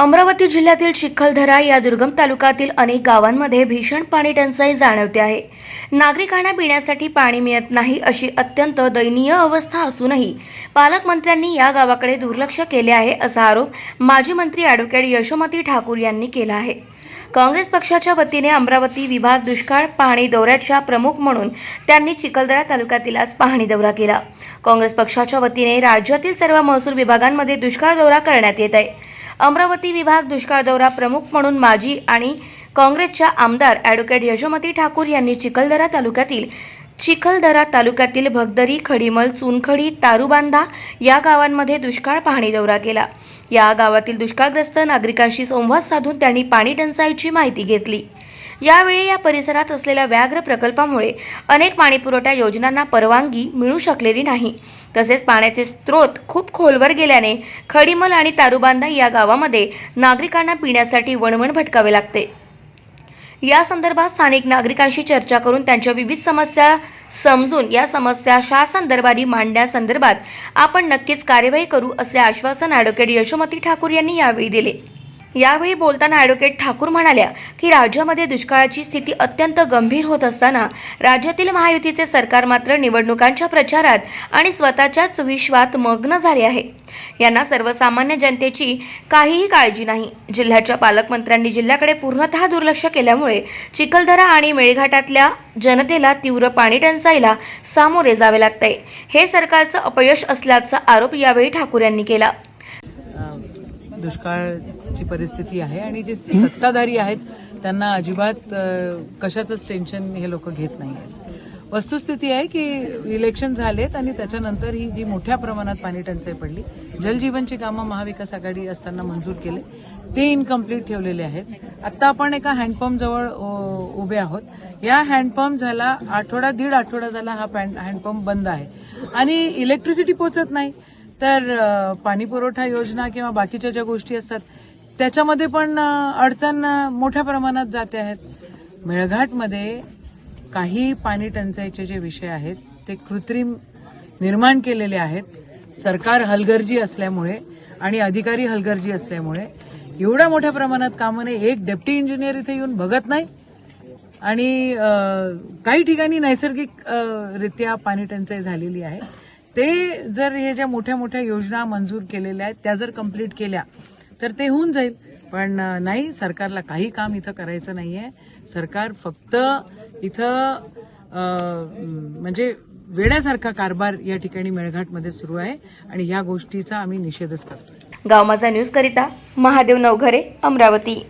अमरावती जिल्ह्यातील चिखलदरा या दुर्गम तालुक्यातील अनेक गावांमध्ये भीषण पाणी टंचाई जाणवते आहे. नागरिकांना पिण्यासाठी पाणी मिळत नाही अशी अत्यंत दयनीय अवस्था असूनही पालकमंत्र्यांनी या गावाकडे दुर्लक्ष केले आहे असा आरोप माजी मंत्री ॲडव्होकेट यशोमती ठाकूर यांनी केला आहे. काँग्रेस पक्षाच्या वतीने अमरावती विभाग दुष्काळ पाहणी दौऱ्याच्या प्रमुख म्हणून त्यांनी चिखलदरा तालुक्यातील आज पाहणी दौरा केला. काँग्रेस पक्षाच्या वतीने राज्यातील सर्व महसूल विभागांमध्ये दुष्काळ दौरा करण्यात येत आहे. अमरावती विभाग दुष्काळ दौरा प्रमुख म्हणून माजी आणि काँग्रेसच्या आमदार ॲडव्होकेट यशोमती ठाकूर यांनी चिखलदरा तालुक्यातील चिखलदरा तालुक्यातील भगदरी खडीमल चुनखडी तारुबांधा या गावांमध्ये दुष्काळ पाहणी दौरा केला. या गावातील दुष्काळग्रस्त नागरिकांशी संवाद साधून त्यांनी पाणी टंचाईची माहिती घेतली. यावेळी या परिसरात असलेल्या व्याघ्र प्रकल्पामुळे अनेक पाणीपुरवठा योजनांना परवानगी मिळू शकलेली नाही. तसेच पाण्याचे स्रोत खूप खोलवर गेल्याने खडीमल आणि तारुबांधा या गावामध्ये नागरिकांना पिण्यासाठी वणवण भटकावे लागते. या संदर्भात स्थानिक नागरिकांशी चर्चा करून त्यांच्या विविध समस्या समजून या समस्या शासन दरबारी मांडण्यासंदर्भात आपण नक्कीच कार्यवाही करू असे आश्वासन ॲडव्होकेट यशोमती ठाकूर यांनी यावेळी दिले. यावेळी बोलताना ॲडव्होकेट ठाकूर म्हणाल्या की राज्यामध्ये दुष्काळाची स्थिती अत्यंत गंभीर होत असताना राज्यातील महायुतीचे सरकार मात्र निवडणुकांच्या प्रचारात आणि स्वतःच्याच विश्वात मग्न झाले आहे. यांना सर्वसामान्य जनतेची काहीही काळजी नाही. जिल्ह्याच्या पालकमंत्र्यांनी जिल्ह्याकडे पूर्णतः दुर्लक्ष केल्यामुळे चिखलदरा आणि मेळघाटातल्या जनतेला तीव्र पाणी टंचाईला सामोरे जावे लागते. हे सरकारचं अपयश असल्याचा आरोप यावेळी ठाकूर यांनी केला. दुष्काळची परिस्थिती आहे आणि जे सत्ताधारी आहेत त्यांना अजिबात कशाचंच टेन्शन हे लोक घेत नाही आहेत. वस्तुस्थिती आहे की इलेक्शन झालेत आणि त्याच्यानंतर ही जी मोठ्या प्रमाणात पाणी टंचाई पडली जलजीवनची कामं महाविकास आघाडी असताना मंजूर केले ते इनकम्प्लीट ठेवलेले आहेत. आता आपण एका हँडपंप जवळ उभे आहोत. या हँडपंप झाला आठवडा दीड आठवडा झाला हा पॅन- हँडपंप बंद आहे. आणि इलेक्ट्रिसिटी पोचत नाही. तर पाणी पुरवठा योजना किंवा बाकीच्या ज्या गोष्टी असतात त्याच्यामध्ये पण अडचण मोठ्या प्रमाणात जाते आहेत. मेळघाटमध्ये काही पाणी टंचाईचे जे विषय आहेत ते कृत्रिम निर्माण केलेले आहेत. सरकार हलगर्जी असल्यामुळे आणि अधिकारी हलगर्जी असल्यामुळे एवढ्या मोठ्या प्रमाणात कामं नाही. एक डेप्टी इंजिनियर इथे येऊन बघत नाही आणि काही ठिकाणी नैसर्गिक रित्या पाणी टंचाई झालेली आहे. ते जर हे ज्या मोठ्या मोठ्या योजना मंजूर केलेल्या आहेत त्या जर कंप्लीट केल्या तर ते होऊन जाईल. पण नाही सरकारला काही काम इथं करायचं नाही आहे सरकार फक्त इथं म्हणजे वेड्यासारखा कारभार या ठिकाणी मेळघाटमध्ये सुरू आहे आणि ह्या गोष्टीचा आम्ही निषेधच करतो गाव माझा न्यूज करिता महादेव नवघरे अमरावती.